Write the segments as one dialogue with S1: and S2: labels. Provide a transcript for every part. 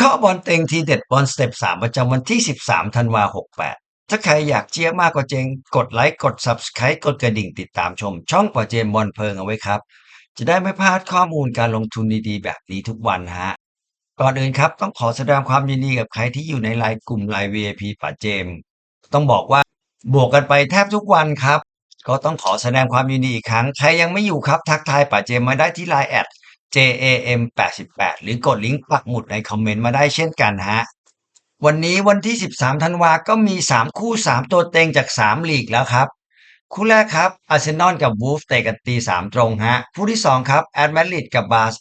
S1: ข้อบอลเต็งทีเด็ดบอลสเต็ป 3 ประจำวันที่ 13 ธันวา 68 ถ้าใครอยากเชียร์มากกว่าเจง กดไลค์ กด Subscribe กดกระดิ่งติดตามชม ช่องป่าเจมบอลเพลิงเอาไว้ครับ จะได้ไม่พลาดข้อมูลการลงทุนดีๆ แบบนี้ทุกวันฮะ ก่อนอื่นครับต้องขอแสดงความยินดีกับใครที่อยู่ในไลน์กลุ่มไลน์ VIP ป่าเจม ต้องบอกว่าบวกกันไปแทบทุกวันครับ ก็ต้องขอแสดงความยินดีอีกครั้ง ใครยังไม่อยู่ครับทักทายป่าเจมมาได้ที่ไลน์แอด JAM 88หรือกดลิงก์ปักหมุดในคอมเมนต์มาได้เช่นกันฮะ วันนี้วันที่ 13 ธันวาก็มี 3 คู่ 3 ตัวเต็งจาก 3 ลีกแล้วครับ คู่แรกครับอาร์เซนอลกับวูฟเตะกันตี 3 ตรงฮะ คู่ที่ 2 ครับแอดมดริดกับบาส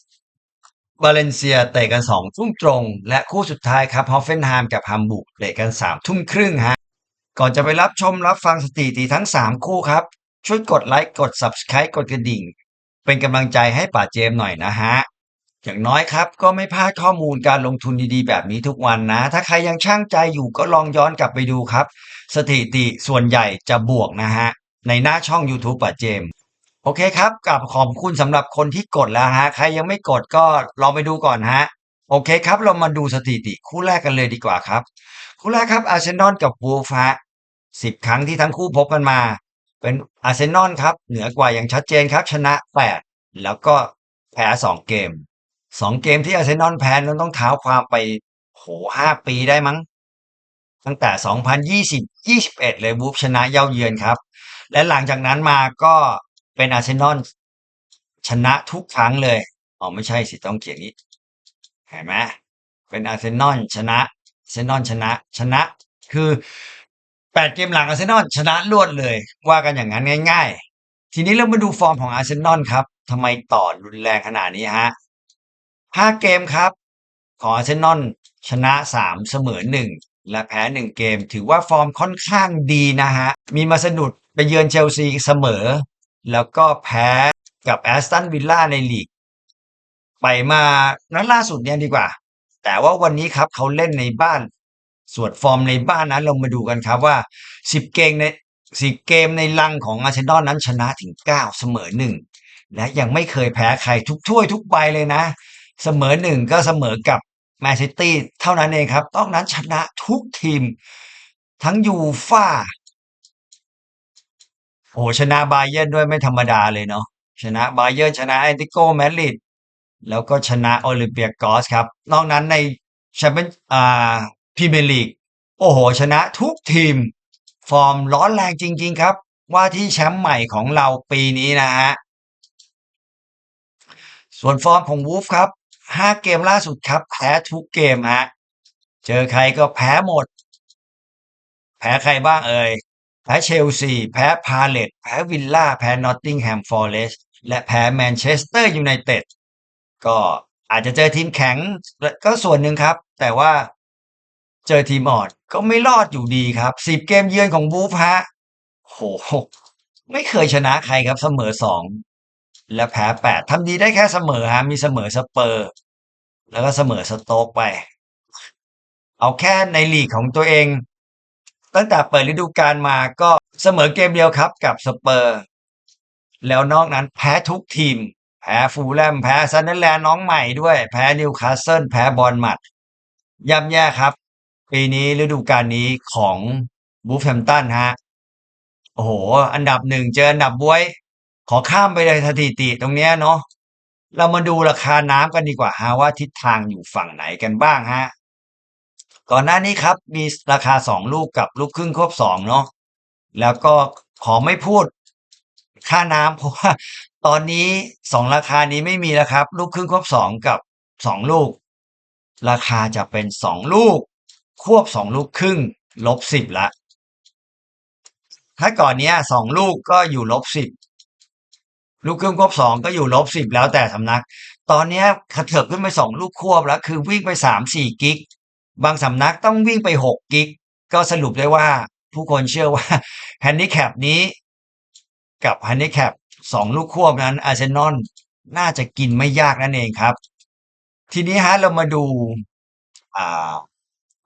S1: บาเลนเซียเตะกัน 2 ทุ่มตรง และคู่สุดท้ายครับฮอฟเฟนไฮม์กับฮัมบูร์กเตะกัน 3 ทุ่มครึ่งฮะ ก่อนจะไปรับชมรับฟังสถิติทั้ง 3 คู่ครับช่วยกดไลค์กด Subscribe กดกระดิ่ง เป็นกำลังใจให้ป่าเจมหน่อยนะฮะ อย่างน้อยครับก็ไม่พลาดข้อมูลการลงทุนดีๆ แบบนี้ทุกวันนะ ถ้าใครยังช่างใจอยู่ก็ลองย้อนกลับไปดูครับ สถิติส่วนใหญ่จะบวกนะฮะ ในหน้าช่อง YouTube ป่าเจมโอเคครับกับขอบคุณสำหรับคนที่กดแล้วฮะ ใครยังไม่กดก็ลองไปดูก่อนฮะ โอเคครับ เรามาดูสถิติคู่แรกกันเลยดีกว่าครับ คู่แรกครับอาร์เซนอลกับวูฟฮะสิบครั้งที่ทั้งคู่พบกันมา เป็นอาร์เซนอลครับ เหนือกว่าอย่างชัดเจนครับ ชนะ 8 แล้วก็แพ้2เกม 2 เกมที่อาร์เซนอลแพ้นั้นต้องเท้าความไปโห5ปีได้มั้ง ตั้งแต่ 2020 21 เลยวูฟชนะเย้าเยือนครับ และหลังจากนั้นมาก็เป็นอาร์เซนอลชนะทุกครั้งเลยอ๋อไม่ใช่สิต้องเขียนนี้เห็นไหมเป็นอาร์เซนอลชนะอาร์เซนอลชนะชนะคือ แปดเกมหลังอาร์เซนอลชนะรวดเลย ว่ากันอย่างนั้นง่าย ๆ ทีนี้เรามาดูฟอร์มของอาร์เซนอลครับทำไมต่อรุนแรงขนาดนี้ฮะห้าเกมครับ ของอาร์เซนอลชนะสามเสมอหนึ่งและแพ้หนึ่งเกม ถือว่าฟอร์มค่อนข้างดีนะฮะ มีมาสะดุดไปเยือนเชลซีเสมอ แล้วก็แพ้กับแอสตันวิลล่าในลีก ไปมานัดล่าสุดเนี่ยดีกว่า แต่ว่าวันนี้ครับเขาเล่นในบ้าน ส่วนฟอร์มในบ้านนั้นเรามาดูกันครับว่า 10 เกมใน10เกมในลังของอาร์เซนอลนั้นชนะถึง 9 เสมอ 1 และยังไม่เคยแพ้ใครทุกถ้วยทุกใบเลยนะ เสมอ 1 ก็เสมอกับแมนซิตี้เท่านั้นเองครับนอกนั้นชนะทุกทีม ทั้งยูฟ่าโอ้ชนะบาเยิร์นด้วยไม่ธรรมดาเลยเนาะชนะบาเยิร์นชนะแอนติโกแมดริดแล้วก็ชนะโอลิมเปียกอสครับ นอกนั้นในแชมเปี้ยนอ่า พรีเมียร์ลีก โอ้โห ชนะทุกทีม ฟอร์มร้อนแรงจริง ๆ ครับ ว่าที่แชมป์ใหม่ของเราปีนี้นะฮะ ส่วนฟอร์มของวูฟครับห้าเกมล่าสุดครับ แพ้ทุกเกมฮะ เจอใครก็แพ้หมด แพ้ใครบ้างเอ่ย แพ้เชลซี แพ้พาเลตแพ้วิลล่า แพ้นอตติงแฮมฟอร์เรสต์และแพ้แมนเชสเตอร์ยูไนเต็ดก็อาจจะเจอทีมแข็งก็ส่วนหนึ่งครับ แต่ว่า เจอทีมอ่อนก็ไม่รอดอยู่ดีครับสิบเกมเยือนของบูฟฮะโหไม่เคยชนะใครครับเสมอสองและแพ้แปดทำดีได้แค่เสมอฮะมีเสมอสเปอร์ แล้วก็เสมอสโต๊กไป เอาแค่ในลีกของตัวเอง ตั้งแต่เปิดฤดูกาลมาก็เสมอเกมเดียวครับกับสเปอร์ แล้วนอกนั้นแพ้ทุกทีม แพ้ฟูลแลมแพ้ซันเดอร์แลนด์น้องใหม่ด้วย แพ้นิวคาสเซิลแพ้บอลมัดย่ำแย่ครับ ปีนี้ฤดูกาลนี้ของบูฟแฮมตันฮะ โอ้โห อันดับหนึ่งเจออันดับบวย ขอข้ามไปเลยสถิติตรงเนี้ยเนาะเรามาดูราคาน้ำกันดีกว่าฮะว่าทิศทางอยู่ฝั่งไหนกันบ้างฮะ ก่อนหน้านี้ครับ มีราคาสองลูกกับลูกครึ่งควบสองเนาะแล้วก็ขอไม่พูดค่าน้ำเพราะว่าตอนนี้สองราคานี้ไม่มีแล้วครับ ลูกครึ่งควบสองกับสองลูก ราคาจะเป็นสองลูก ควบสองลูกครึ่งลบสิบละ ถ้าก่อนเนี้ยสองลูกก็อยู่ลบสิบลูกครึ่งควบสองก็อยู่ลบสิบแล้วแต่สำนัก ตอนเนี้ยกระเถิบขึ้นไปสองลูกควบแล้วคือวิ่งไปสามสี่กิก บางสำนักต้องวิ่งไปหกกิก ก็สรุปได้ว่าผู้คนเชื่อว่าแฮนดิแคปนี้ กับแฮนดิแคปสองลูกควบนั้นอาร์เซนอลน่าจะกินไม่ยากนั่นเองครับ ทีนี้ฮะเรามาดูอ่า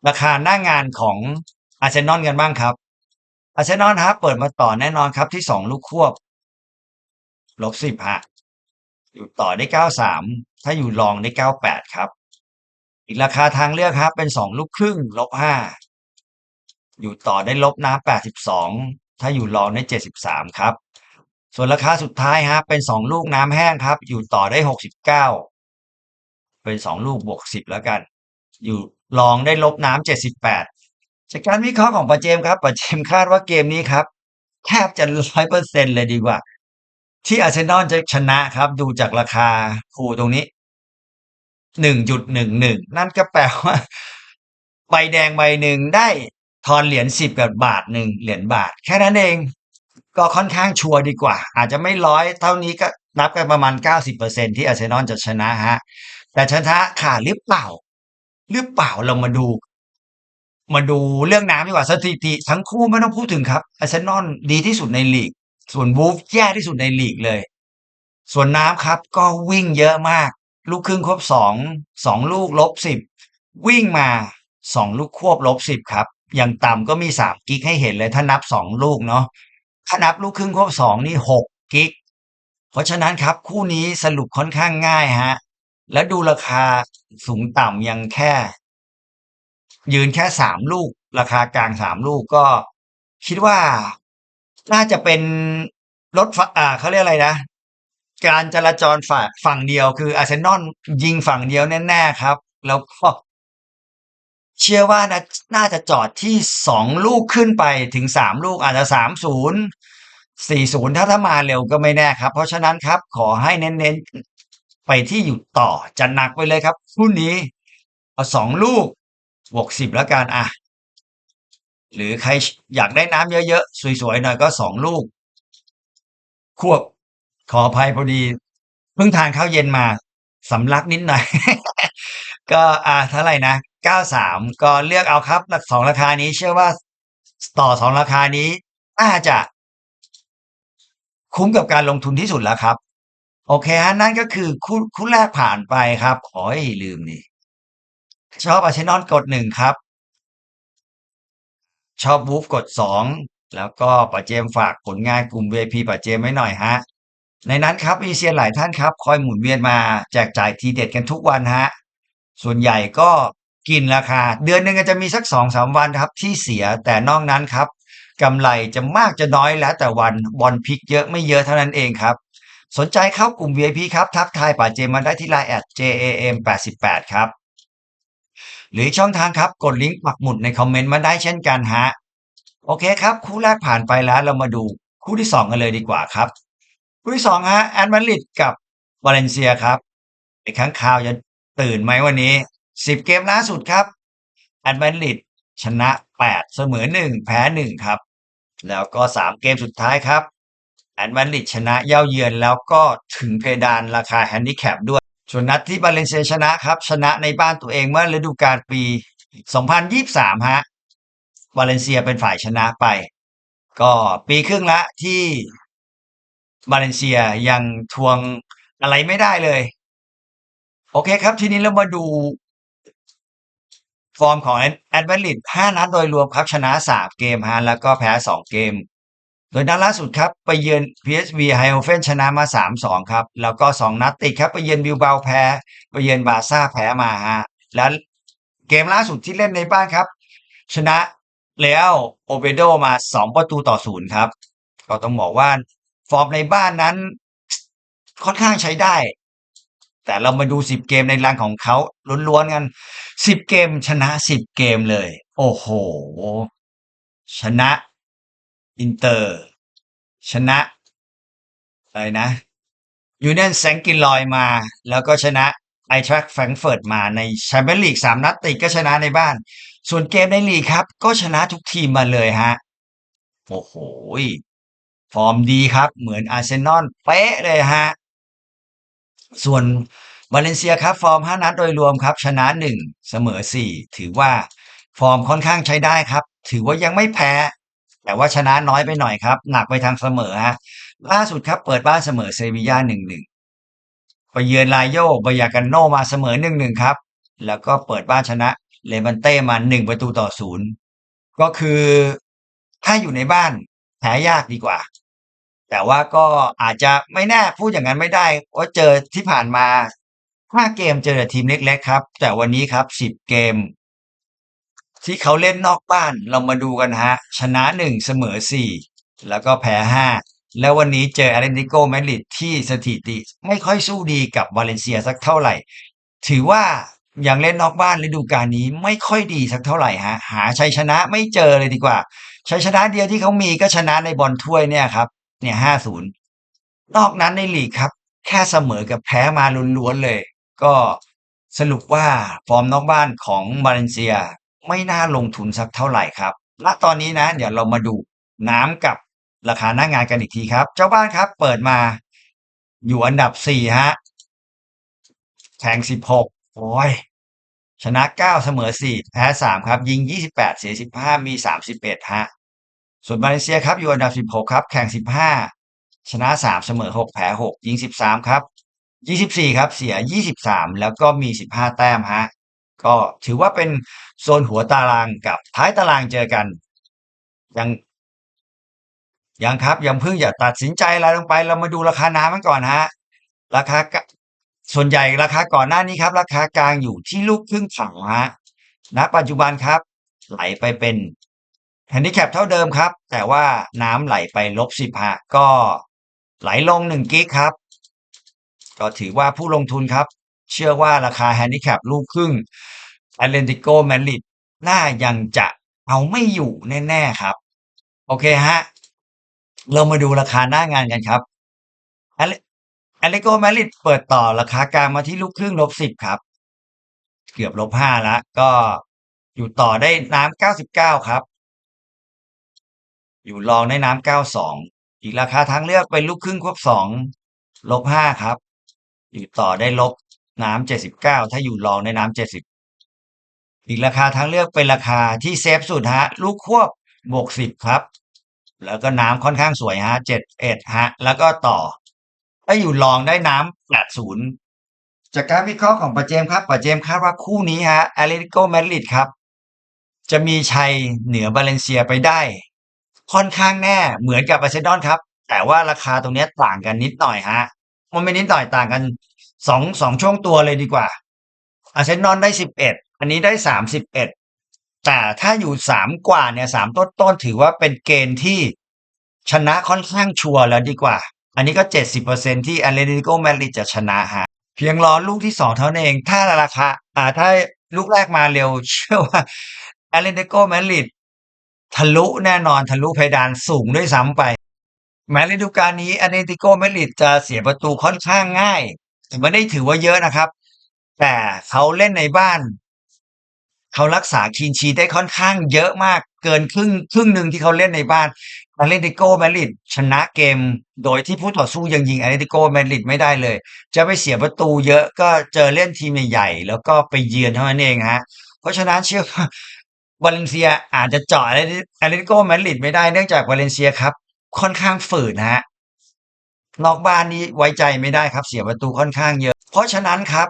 S1: ราคาหน้างานของอาร์เซนอลกันบ้างครับอาร์เซนอลฮะเปิดมาต่อแน่นอนครับที่สองลูกควบลบสิบฮะอยู่ต่อได้เก้าสามถ้าอยู่รองได้เก้าแปดครับ อีกราคาทางเลือกครับ เป็นสองลูกครึ่งลบห้าอยู่ต่อได้ลบนะแปดสิบสองถ้าอยู่รองได้เจ็ดสิบสามครับ ส่วนราคาสุดท้ายฮะเป็นสองลูกน้ำแห้งครับ อยู่ต่อได้หกสิบเก้าเป็นสองลูกบวกสิบแล้วกัน อยู่รองได้ลบน้ำเจ็ดสิบแปดจากการวิเคราะห์ของปาเจมส์ครับปาเจมส์คาดว่าเกมนี้ครับ แทบจะร้อยเปอร์เซ็นเลยดีกว่า ที่อาร์เซนอลจะชนะครับ ดูจากราคาคู่ตรงนี้หนึ่งจุดหนึ่งหนึ่งนั่นก็แปลว่าใบแดงใบหนึ่งได้ทอนเหรียญสิบกับบาทหนึ่งเหรียญบาท แค่นั้นเอง ก็ค่อนข้างชัวร์ดีกว่า อาจจะไม่ร้อยเท่านี้ก็นับกันประมาณเก้าสิบเปอร์เซ็นที่อาร์เซนอลจะชนะฮะ แต่ชนะขาดหรือเปล่า หรือเปล่าเรามาดู มาดูเรื่องน้ำดีกว่าสถิติทั้งคู่ไม่ต้องพูดถึงครับอาร์เซนอลดีที่สุดในลีก ส่วนวูฟแย่ที่สุดในลีกเลย ส่วนน้ำครับ ก็วิ่งเยอะมาก ลูกครึ่งครบสองสองลูกลบสิบวิ่งมาสองลูกควบลบสิบครับ อย่างต่ำก็มีสามกิกให้เห็นเลย ถ้านับสองลูกเนาะถ้านับลูกครึ่งควบสองนี่หกกิก เพราะฉะนั้นครับคู่นี้สรุปค่อนข้างง่ายฮะ และดูราคาสูงต่ำยังแค่ ยืนแค่สามลูก ราคากลางสามลูกก็ คิดว่าน่าจะเป็นรถอ่าเขาเรียกอะไรนะ การจราจรฝั่งฝั่งเดียวคืออาร์เซนอลยิงฝั่งเดียวแน่ๆครับ แล้วก็เชื่อว่านะน่าจะจอดที่สองลูกขึ้นไปถึงสามลูกอาจจะสามศูนย์สี่ศูนย์ถ้าถ้ามาเร็วก็ไม่แน่ครับ เพราะฉะนั้นครับ ขอให้เน้นๆ ไปที่อยู่ต่อจะหนักไปเลยครับคู่นี้เอาสองลูกบวกสิบแล้วกันอะ หรือใครอยากได้น้ำเยอะๆ สวยๆหน่อยก็สองลูก ควบขออภัยพอดี เพิ่งทานข้าวเย็นมาสำลักนิดหน่อย ก็อ่าเท่าไหร่นะเก้าสามก็เลือกเอาครับหลักสองราคานี้ เชื่อว่าต่อสองราคานี้น่าจะ คุ้มกับการลงทุนที่สุดแล้วครับ โอเคฮะนั่นก็คือคู่คู่แรกผ่านไปครับโอ้ยลืมนี่ชอบอาร์เซนอลกดหนึ่งครับ ชอบวูฟกดสองแล้วก็ป้าเจมฝากผลงานกลุ่ม VIP ป้าเจมไว้หน่อยฮะ ในนั้นครับมีเซียนหลายท่านครับ คอยหมุนเวียนมาแจกจ่ายทีเด็ดกันทุกวันฮะ ส่วนใหญ่ก็กินราคา เดือนหนึ่งจะมีสักสองสามวันครับ ที่เสียแต่นอกนั้นครับกำไรจะมากจะน้อยแล้วแต่วันบอลพลิกเยอะไม่เยอะเท่านั้นเองครับ สนใจเข้ากลุ่ม VIP ครับ ทักทายป่าเจมมาได้ที่ไลน์แอด JAM 88 ครับ หรือช่องทางครับ กดลิงก์ปักหมุดในคอมเมนต์มาได้เช่นกันฮะ โอเคครับ คู่แรกผ่านไปแล้วเรามาดูคู่ที่สองกันเลยดีกว่าครับ คู่ที่สองฮะแอนมาริดกับวาเลนเซียครับไอ้ข้างข่าวจะตื่นไหมวันนี้สิบเกมล่าสุดครับแอนมาริดชนะแปดเสมอหนึ่งแพ้หนึ่งครับ แล้วก็สามเกมสุดท้ายครับ แอนมาริดชนะเย่าเยือนแล้วก็ถึงเพดานราคาแฮนดิแคปด้วย ส่วนนัดที่บาเลนเซียชนะครับ ชนะในบ้านตัวเองเมื่อฤดูกาลปี 2023 ฮะวาเลนเซียเป็นฝ่ายชนะไป ก็ปีครึ่งละที่บาเลนเซียยังทวงอะไรไม่ได้เลย โอเคครับ ทีนี้เรามาดูฟอร์มของแอดเวนลิด5นัดโดยรวมครับชนะ3เกมฮะแล้วก็แพ้2เกม โดยนัดล่าสุดครับ ไปเยือน PSV ไฮโอเฟนชนะมา 3-2 ครับ แล้วก็ 2 นัดติดครับ ไปเยือนบิลเบาแพ้ ไปเยือนบาซ่าแพ้มาฮะแล้วเกมล่าสุดที่เล่นในบ้านครับ ชนะเลอัลโอเบโดมา 2 ประตูต่อศูนย์ครับ ก็ต้องบอกว่า ฟอร์มในบ้านนั้น ค่อนข้างใช้ได้ แต่เรามาดู 10 เกมในรังของเขาล้วนๆกัน 10 เกมชนะ 10 เกมเลย โอ้โห ชนะ อินเตอร์ ชนะอะไรนะยูเนียนแซงกินลอยมา แล้วก็ชนะไอทรัคแฟรงเฟิร์ตมาในแชมเปี้ยนลีกสามนัดติดก็ชนะในบ้าน ส่วนเกมในลีกครับ ก็ชนะทุกทีมมาเลยฮะ โอ้โห ฟอร์มดีครับ เหมือนอาร์เซนอลเป๊ะเลยฮะ ส่วนวาเลนเซียครับ ฟอร์ม 5 นัดโดยรวมครับ ชนะ 1 เสมอ 4 ถือว่าฟอร์มค่อนข้างใช้ได้ครับ ถือว่ายังไม่แพ้ แต่ว่าชนะน้อยไปหน่อยครับ หนักไปทางเสมอฮะล่าสุดครับเปิดบ้านเสมอเซบีย่า1-1ไปเยือนลายโยบายากันโนมาเสมอ1-1ครับ แล้วก็เปิดบ้านชนะเลบันเต้มา1ประตูต่อ0ก็คือถ้าอยู่ในบ้านแพ้ยากดีกว่า แต่ว่าก็อาจจะไม่แน่พูดอย่างนั้นไม่ได้ว่าเจอที่ผ่านมา5เกมเจอทีมเล็ก ๆ ครับ แต่วันนี้ครับ10เกม ที่เขาเล่นนอกบ้านเรามาดูกันฮะ ชนะ1เสมอ4แล้วก็แพ้5แล้ววันนี้เจอแอตเลติโกมาดริดที่สถิติ ไม่ค่อยสู้ดีกับวาเลนเซียสักเท่าไหร่ ถือว่ายังเล่นนอกบ้านฤดูกาลนี้ไม่ค่อยดีสักเท่าไหร่ฮะหาชัยชนะไม่เจอเลยดีกว่าชัยชนะเดียวที่เขามีก็ชนะในบอลถ้วยเนี่ยครับ เนี่ย5-0นอกนั้นในลีกครับ แค่เสมอกับแพ้มาล้วนๆเลย ก็สรุปว่าฟอร์มนอกบ้านของวาเลนเซีย ไม่น่าลงทุนสักเท่าไหร่ครับณตอนนี้นะ เดี๋ยวเรามาดูน้ำกับราคาหน้างานกันอีกทีครับ เจ้าบ้านครับ เปิดมา อยู่อันดับ4ฮะแข่ง16โอ้ยชนะ9เสมอ4แพ้3ครับ ยิง28เสีย15มี31ฮะส่วนมาเลเซียครับอยู่อันดับ16ครับ แข่ง15ชนะ3เสมอ6แพ้6ยิง13ครับ24ครับ เสีย23แล้วก็มี15แต้มฮะ ก็ถือว่าเป็นโซนหัวตารางกับท้ายตารางเจอกัน ยังยังครับยังเพิ่งอย่าตัดสินใจอะไรลงไป เรามาดูราคาน้ำกันก่อนฮะ ราคาส่วนใหญ่ราคาก่อนหน้านี้ครับ ราคากลางอยู่ที่ลูกครึ่งถังฮะณปัจจุบันครับ ไหลไปเป็นแฮนดิแคปเท่าเดิมครับ แต่ว่าน้ำไหลไปลบ10ฮะก็ไหลลง1กิกครับ ก็ถือว่าผู้ลงทุนครับ เชื่อว่าราคาแฮนดิแคปลูกครึ่งแอตเลติโกแมาดริดน่ายังจะเอาไม่อยู่แน่ ๆ ครับ โอเคฮะ เรามาดูราคาหน้างานกันครับแอตเลอตเลติโกแมาดริดเปิดต่อราคากลางมาที่ลูกครึ่งลบ10ครับ เกือบลบ5แล้วก็อยู่ต่อได้น้ำ99ครับ อยู่รองได้น้ำ92อีกราคาทางเลือกเป็นลูกครึ่งควบ2ลบ5ครับ อยู่ต่อได้ลบ น้ำ79ถ้าอยู่รองได้น้ำ70อีกราคาทางเลือกเป็นราคาที่เซฟสุดฮะ ลูกควบบวก10ครับ แล้วก็น้ำค่อนข้างสวยฮะ71ฮะ แล้วก็ต่อ ถ้าอยู่รองได้น้ำ80จากการวิเคราะห์ของปาเจมส์ครับปาเจมส์คาดว่าคู่นี้ฮะแอตเลติโกมาดริดครับ จะมีชัยเหนือบาเลนเซียไปได้ ค่อนข้างแน่เหมือนกับอาร์เซนอลครับ แต่ว่าราคาตรงนี้ต่างกันนิดหน่อยฮะ มันไม่นิดหน่อยต่างกัน 2 2ช่วงตัวเลยดีกว่าอาเซนอลได้11อันนี้ได้31แต่ถ้าอยู่3กว่าเนี่ย3ต้นๆถือว่าเป็นเกณฑ์ที่ชนะค่อนข้างชัวร์แล้วดีกว่า อันนี้ก็70%ที่แอตเลติโกแมริจะชนะฮะเพียงรอลูกที่2เท่านั้นเอง ถ้าราคาอ่าถ้าลูกแรกมาเร็ว เชื่อว่าแอตเลติโกแมริดทะลุแน่นอนทะลุเพดานสูงด้วยซ้ำไป แม้ฤดูกาลนี้แอตเลติโกแมริดจะเสียประตูค่อนข้างง่าย ไม่ได้ถือว่าเยอะนะครับ แต่เขาเล่นในบ้านเขารักษา clean sheet ได้ค่อนข้างเยอะมากเกินครึ่งครึ่งหนึ่งที่เขาเล่นในบ้านอตเลติโกมาดริดชนะเกม โดยที่ผู้ต่อสู้ยังยิงอตเลติโกมาดริดไม่ได้เลย จะไปเสียประตูเยอะก็เจอเล่นทีมใหญ่ๆแล้วก็ไปเยือนเท่านั้นเองฮะ เพราะฉะนั้นเชื่อว่าวาเลนเซียอาจจะเจาะอตเลติติโกมาดริดไม่ได้เนื่องจากวาเลนเซียครับ ค่อนข้างฝืนครับ นอกบ้านนี่ไว้ใจไม่ได้ครับ เสียประตูค่อนข้างเยอะ เพราะฉะนั้นครับ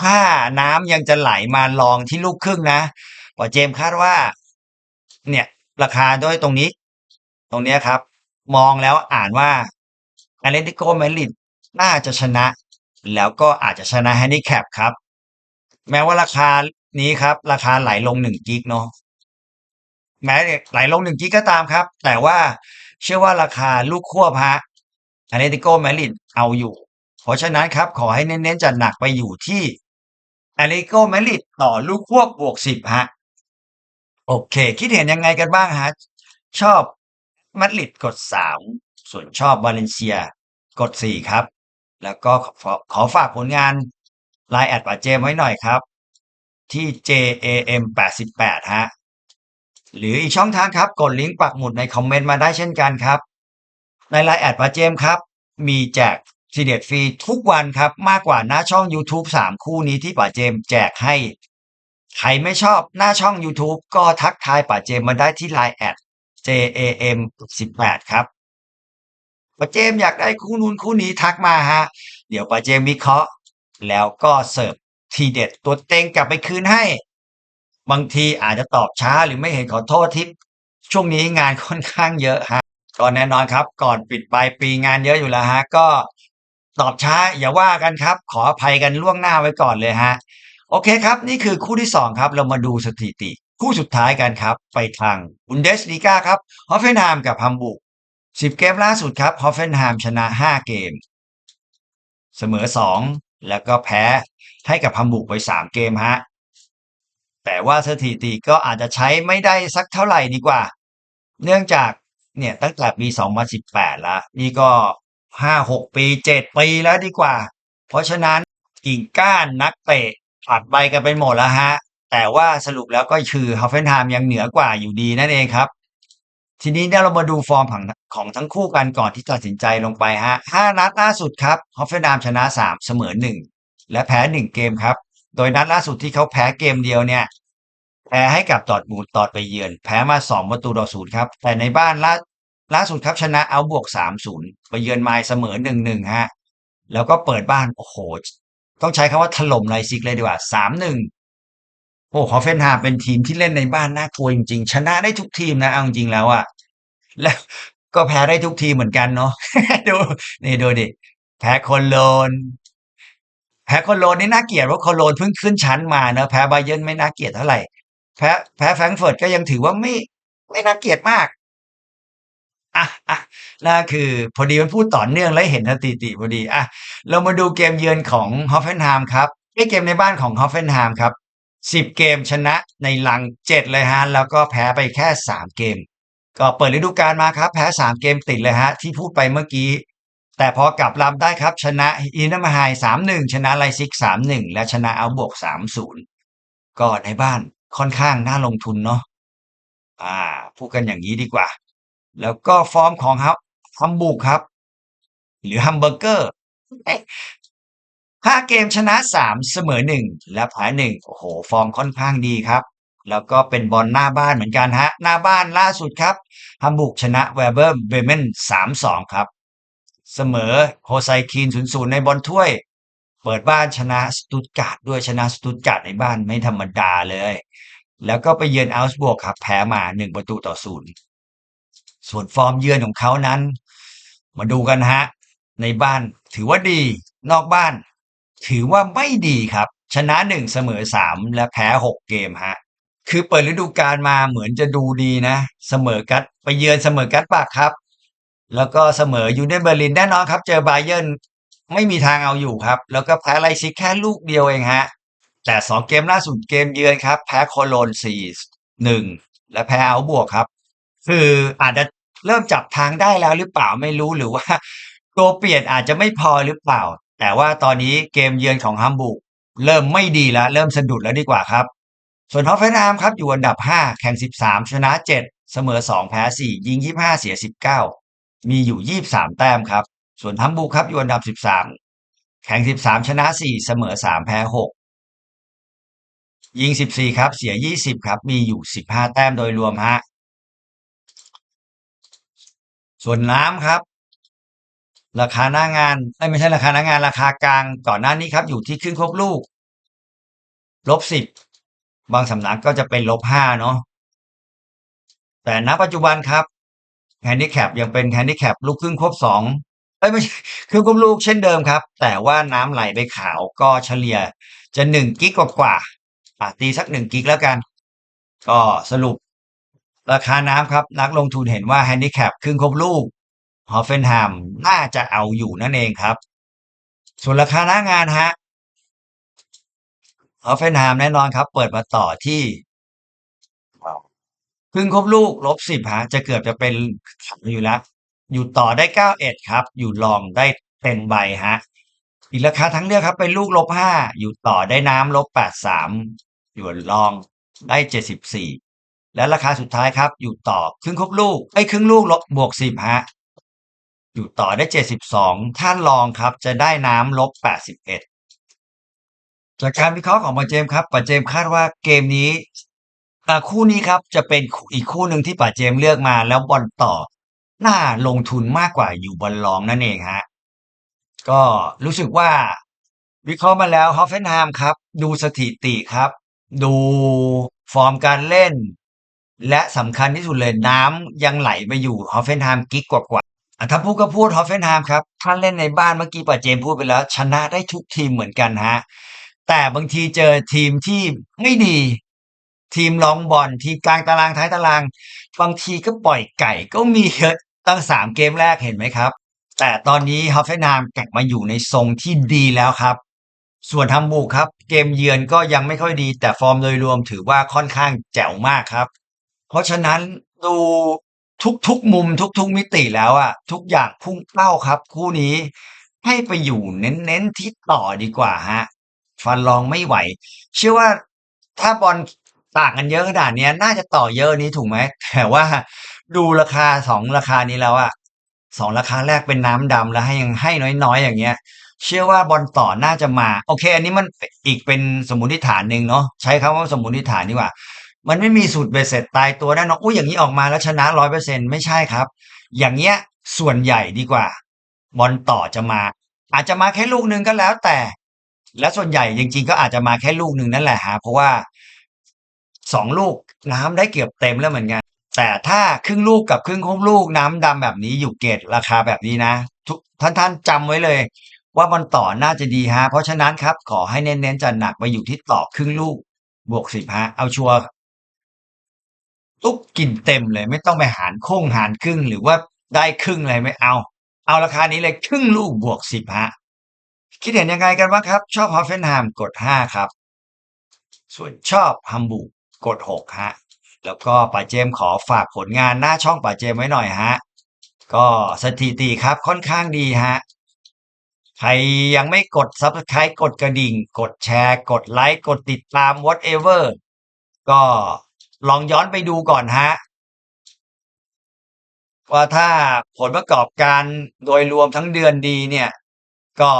S1: ถ้าน้ำยังจะไหลมารองที่ลูกครึ่งนะปาเจมคาดว่า เนี่ย ราคาด้วยตรงนี้ ตรงเนี้ยครับ มองแล้วอ่านว่าอตเลติโกมาดริดน่าจะชนะ แล้วก็อาจจะชนะแฮนดิแคปครับ แม้ว่าราคานี้ครับ ราคาไหลลง1กิกเนาะแม้ไหลลง1กิกก็ตามครับ แต่ว่าเชื่อว่าราคาลูกควบครับแอเลติโกมาดริดเอาอยู่ เพราะฉะนั้นครับ ขอให้เน้นๆจัดหนักไปอยู่ที่อเลติโกมาดริดต่อลูกควบบวก10ครับโอเค คิดเห็นยังไงกันบ้างครับชอบมาดริดกด3ส่วนชอบวาเลนเซีย กด4ครับ แล้วก็ขอขอฝากผลงาน LINE แอดปาเจมไว้หน่อยครับ ที่ JAM88 ครับหรืออีกช่องทางครับ กดลิงก์ปักหมุดในคอมเมนต์มาได้เช่นกันครับ ใน LINE แอดปาเจมครับ มีแจกทีเด็ดฟรีทุกวันครับ มากกว่าหน้าช่องยูทูบ3คู่นี้ที่ปาเจมแจกให้ ใครไม่ชอบหน้าช่องยูทูบก็ทักทายปาเจมมาได้ที่ LINE แอด JAM18 ครับปาเจมอยากได้คู่นู้นคู่นี้ทักมาครับเดี๋ยวปาเจมวิเคราะห์ แล้วก็เสิร์ฟทีเด็ดตัวเต็งกลับไปคืนให้ บางทีอาจจะตอบช้าหรือไม่เห็นขอโทษทิปช่วงนี้งานค่อนข้างเยอะครับ ก็แน่นอนครับ ก่อนปิดปลายปีงานเยอะอยู่แล้วครับก็ตอบช้าอย่าว่ากันครับ ขออภัยกันล่วงหน้าไว้ก่อนเลยฮะ โอเคครับ นี่คือคู่ที่ 2 ครับ เรามาดูสถิติ คู่สุดท้ายกันครับ ไปทางบุนเดสลีกาครับฮอฟเฟนไฮม์กับฮัมบูร์ก10 เกมล่าสุดครับฮอฟเฟนไฮม์ชนะ 5 เกม เสมอ 2 แล้วก็แพ้ให้กับฮัมบูร์กไป 3 เกมฮะแต่ว่าสถิติก็อาจจะใช้ไม่ได้สักเท่าไหร่ดีกว่า เนื่องจาก เนี่ยตั้งแต่ปี 2018 แล้ว นี่ก็ 5-6 ปี 7 ปีแล้วดีกว่า เพราะฉะนั้นกิ่งก้านนักเตะผลัดใบกันไปหมดแล้วฮะ แต่ว่าสรุปแล้วก็คือฮอฟเฟนไฮม์ยังเหนือกว่าอยู่ดีนั่นเองครับ ทีนี้เนี่ยเรามาดูฟอร์มของของทั้งคู่กันก่อนที่ตัดสินใจลงไปฮะ 5 นัดล่าสุดครับฮอฟเฟนไฮม์ชนะ 3 เสมอ 1 และแพ้ 1 เกมครับ โดยนัดล่าสุดที่เขาแพ้เกมเดียวเนี่ยแพ้ให้กับดอร์ทมูลตอนไปเยือน แพ้มา 2 ประตูต่อศูนย์ครับ แต่ในบ้านล่า ล่าสุดครับชนะเอาบวก3-0ไปเยือนไมล์เสมอ1-1ฮะ แล้วก็เปิดบ้าน โอ้โห ต้องใช้คำว่าถล่มไลซิกเลยดีกว่า3-1โอ้ฮอฟเฟนฮม์เป็นทีมที่เล่นในบ้านน่ากลัวจริงๆ ชนะได้ทุกทีมนะเอาจริงแล้วอะแล้วก็แพ้ได้ทุกทีเหมือนกันเนาะดูนี่ดูดิแพ้โคโลนแพ้โคโลนนี่น่าเกลียดเพราะโคโลนเพิ่งขึ้นชั้นมาเนอะแพ้บาเยิร์นไม่น่าเกลียดเท่าไหร่แพ้แพ้แฟรงก์เฟิร์ตก็ยังถือว่าไม่ไม่น่าเกลียดมาก อะอะนั่นคือพอดีมันพูดต่อเนื่องแล้วเห็นสถิติพอดีอะเรามาดูเกมเยือนของฮอฟเฟนไฮม์ครับไอเกมในบ้านของฮอฟเฟนไฮม์ครับสิบเกมชนะในหลังเจ็ดเลยฮะแล้วก็แพ้ไปแค่สามเกม ก็เปิดฤดูกาลมาครับแพ้สามเกมติดเลยฮะที่พูดไปเมื่อกี้แต่พอกลับลำได้ครับ ชนะอินเตอร์มาไฮสามหนึ่งชนะไลซิกสามหนึ่งและชนะเอาบวกสามศูนย์ก็ในบ้านค่อนข้างน่าลงทุนเนาะอ่าพูดกันอย่างนี้ดีกว่า แล้วก็ฟอร์มของครับฮัมบูกครับ หรือฮัมเบอร์เกอร์ห้าเกมชนะสามเสมอหนึ่งและแพ้หนึ่งโอ้โห ฟอร์มค่อนข้างดีครับ แล้วก็เป็นบอลหน้าบ้านเหมือนกันฮะ หน้าบ้านล่าสุดครับฮัมบูกชนะเวเบอร์เบเมนสามสองครับ เสมอโฮไซคีนศูนย์ศูนย์ในบอลถ้วย เปิดบ้านชนะสตุตการ์ดด้วยชนะสตุตการ์ดในบ้านไม่ธรรมดาเลย แล้วก็ไปเยือนอัลส์บวกครับ แพ้มาหนึ่งประตูต่อศูนย์ ส่วนฟอร์มเยือนของเขานั้น มาดูกันฮะ ในบ้านถือว่าดี นอกบ้าน ถือว่าไม่ดีครับ ชนะหนึ่งเสมอสามและแพ้หกเกมฮะ คือเปิดฤดูกาลมาเหมือนจะดูดีนะ เสมอกัดไปเยือนเสมอกัดปากครับ แล้วก็เสมอยูเนเบอร์ลินแน่นอนครับ เจอบาเยิร์นไม่มีทางเอาอยู่ครับ แล้วก็แพ้ไลซิกแค่ลูกเดียวเองฮะ แต่สองเกมล่าสุดเกมเยือนครับ แพ้โคโลนสี่หนึ่งและแพ้เอาบวกครับ คืออาจจะ เริ่มจับทางได้แล้วหรือเปล่าไม่รู้หรือว่าตัวเปลี่ยนอาจจะไม่พอหรือเปล่า แต่ว่าตอนนี้เกมเยือนของฮัมบูร์กเริ่มไม่ดีแล้ว เริ่มสะดุดแล้วดีกว่าครับ ส่วนฮอฟเฟนไฮม์ครับอยู่อันดับ 5 แข่ง 13 ชนะ 7 เสมอ 2 แพ้ 4 ยิง 25 เสีย 19 มีอยู่ 23 แต้มครับ ส่วนฮัมบูร์กครับอยู่อันดับ 13 แข่ง 13 ชนะ 4 เสมอ 3 แพ้ 6 ยิง 14 ครับ เสีย 20 ครับ มีอยู่ 15 แต้มโดยรวมฮะ ส่วนน้ำครับ ราคาหน้างานไม่ใช่ราคาหน้างานราคากลางก่อนหน้านี้ครับ อยู่ที่ครึ่งครบลูกลบสิบบางสำนักก็จะเป็นลบห้าเนาะแต่ณปัจจุบันครับแฮนดิแคปยังเป็นแฮนดิแคปลูกครึ่งครบสองเอ้ยไม่ใช่ครึ่งครบลูกเช่นเดิมครับ แต่ว่าน้ำไหลไปขาวก็เฉลี่ยจะหนึ่งกิกกว่าอะตีสักหนึ่งกิกแล้วกัน ก็สรุป ราคาน้ำครับ นักลงทุนเห็นว่าแฮนดิแคปครึ่งครบลูกฮอฟเฟนไฮมน่าจะเอาอยู่นั่นเองครับ ส่วนราคาหน้างานฮะฮอฟเฟนไฮมแน่นอนครับ เปิดมาต่อที่ครึ่งครบลูกลบสิบฮะจะเกือบจะเป็นอยู่แล้ว อยู่ต่อได้เก้าเอ็ดครับ อยู่ลองได้เต็มใบฮะอีกราคาทั้งเลือกครับ เป็นลูกลบห้าอยู่ต่อได้น้ำลบแปดสามอยู่ลองได้เจ็ดสิบสี่ และราคาสุดท้ายครับอยู่ต่อครึ่งครบลูกไอ้ครึ่งลูกลบบวกสิบฮะอยู่ต่อได้เจ็ดสิบสองถ้านลองครับจะได้น้ำลบแปดสิบเอ็ดจากการวิเคราะห์ของปาเจมครับปาเจมคาดว่าเกมนี้คู่นี้ครับจะเป็นอีกคู่หนึ่งที่ปาเจมเลือกมาแล้วบอลต่อน่าลงทุนมากกว่าอยู่บอลลองนั่นเองฮะก็รู้สึกว่าวิเคราะห์มาแล้วฮอฟเฟนไฮม์ครับ ดูสถิติครับ ดูฟอร์มการเล่น และสำคัญที่สุดเลยน้ำยังไหลไปอยู่ฮอฟเฟนไฮม์กิ๊กกว่าอะถ้าพูดก็พูดฮอฟเฟนไฮม์ครับถ้าเล่นในบ้านเมื่อกี้ป่าเจมส์พูดไปแล้ว ชนะได้ทุกทีมเหมือนกันฮะแต่บางทีเจอทีมที่ไม่ดี ทีมรองบอลทีมกลางตารางท้ายตาราง บางทีก็ปล่อยไก่ก็มีเยอะตั้งสามเกมแรกเห็นไหมครับ แต่ตอนนี้ฮอฟเฟนไฮม์กลับมาอยู่ในทรงที่ดีแล้วครับส่วนฮัมบูร์กครับ เกมเยือนก็ยังไม่ค่อยดี แต่ฟอร์มโดยรวมถือว่าค่อนข้างแจ๋วมากครับ เพราะฉะนั้นดูทุกๆมุมทุกๆมิติแล้วอะทุกอย่างพุ่งเป้าครับ คู่นี้ให้ไปอยู่เน้นๆที่ต่อดีกว่าฮะฟันรองไม่ไหว เชื่อว่าถ้าบอลต่างกันเยอะขนาดนี้น่าจะต่อเยอะนี้ถูกไหมแต่ว่าดูราคาสองราคานี้แล้วอะสองราคาแรกเป็นน้ำดำแล้วให้ยังให้น้อยๆ อย่างเงี้ย เชื่อว่าบอลต่อน่าจะมา โอเค อันนี้มันอีกเป็นสมมติฐานหนึ่งเนาะใช้คำว่าสมมติฐานดีกว่า มันไม่มีสูตรเบสเสร็จตายตัวแน่นอนอุ้ยอย่างนี้ออกมาแล้วชนะร้อยเปอร์เซ็นไม่ใช่ครับ อย่างเงี้ยส่วนใหญ่ดีกว่า บอลต่อจะมา อาจจะมาแค่ลูกหนึ่งก็แล้วแต่ และส่วนใหญ่จริง ๆ ก็อาจจะมาแค่ลูกหนึ่งนั่นแหละฮะเพราะว่าสองลูกน้ำได้เกือบเต็มแล้วเหมือนกันแต่ถ้าครึ่งลูกกับครึ่งครบลูกน้ำดำแบบนี้อยู่เกตราคาแบบนี้นะทุกท่านท่านจำไว้เลย ว่าบอลต่อน่าจะดีฮะเพราะฉะนั้นครับ ขอให้เน้นๆจะหนักไปอยู่ที่ต่อครึ่งลูกบวกสิบฮะเอาชัวร์ ตุ๊กกินเต็มเลย ไม่ต้องไปหารโค้งหารครึ่ง หรือว่าได้ครึ่งอะไรไม่เอา เอาราคานี้เลยครึ่งลูกบวกสิบฮะคิดเห็นยังไงกันบ้างครับ ชอบฮอฟเฟนไฮม์กดห้าครับ ส่วนชอบฮัมบูกกดหกฮะแล้วก็ป่าเจมขอฝากผลงานหน้าช่องป่าเจมไว้หน่อยฮะก็สถิติครับค่อนข้างดีฮะใครยังไม่กด Subscribe กดกระดิ่ง กดแชร์ กดไลค์ กดติดตาม whatever ก็ ลองย้อนไปดูก่อนฮะว่าถ้าผลประกอบการโดยรวมทั้งเดือนดีเนี่ย ก็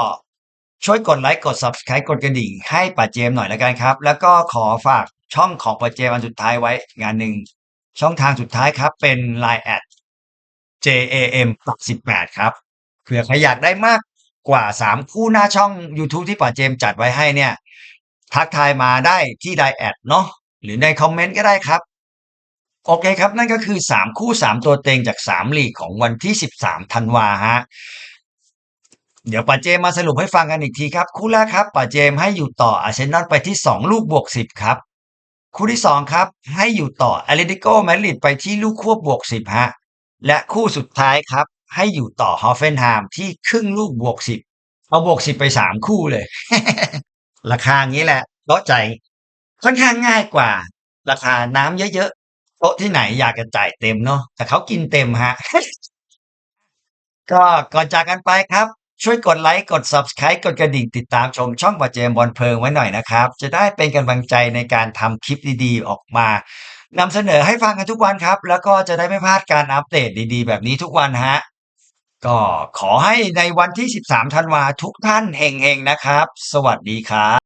S1: ช่วยกดไลค์กด Subscribe กดกระดิ่งให้ป่าเจมหน่อยล้วกันครับ แล้วก็ขอฝากช่องของป่าเจมอันสุดท้ายไว้งานหนึ่ง ช่องทางสุดท้ายครับเป็น Line แอด JAM 18 ครับเผื่อใครอยากได้มากกว่า 3 คู่หน้าช่อง YouTube ที่ป่าเจมจัดไว้ให้เนี่ย ทักทายมาได้ที่ Line แอดเนาะ หรือในคอมเมนต์ก็ได้ครับ โอเคครับ นั่นก็คือ 3 คู่ 3 ตัวเต็งจาก 3 ลีกของวันที่ 13ธันวาฮะเดี๋ยวป่าเจมมาสรุปให้ฟังกันอีกทีครับ คู่แรกครับป่าเจมให้อยู่ต่ออาร์เซนอลไปที่ 2 ลูกบวก 10 ครับ คู่ที่ 2 ครับ ให้อยู่ต่อแอตเลติโกมาดริดไปที่ลูกควบบวก 10 ฮะ และคู่สุดท้ายครับ ให้อยู่ต่อฮอฟเฟนไฮม์ที่ครึ่งลูกบวก 10 เอาบวก 10 ไป 3 คู่เลย ราคางี้แหละโต๊ะใจ ค่อนข้างง่ายกว่า ราคาน้ำเยอะๆโต๊ะที่ไหนอยากจะจ่ายเต็มเนาะแต่เขากินเต็มฮะ ก็ก่อนจากกันไปครับ ช่วยกดไลค์กด Subscribe กดกระดิ่งติดตามชมช่องป่าเจมบอลเพลิงไว้หน่อยนะครับ จะได้เป็นกำลังใจในการทำคลิปดีๆ ออกมานำเสนอให้ฟังกันทุกวันครับ แล้วก็จะได้ไม่พลาดการอัปเดตดีๆ แบบนี้ทุกวันฮะก็ขอให้ในวันที่ 13 ธันวาทุกท่านเฮงๆนะครับ สวัสดีครับ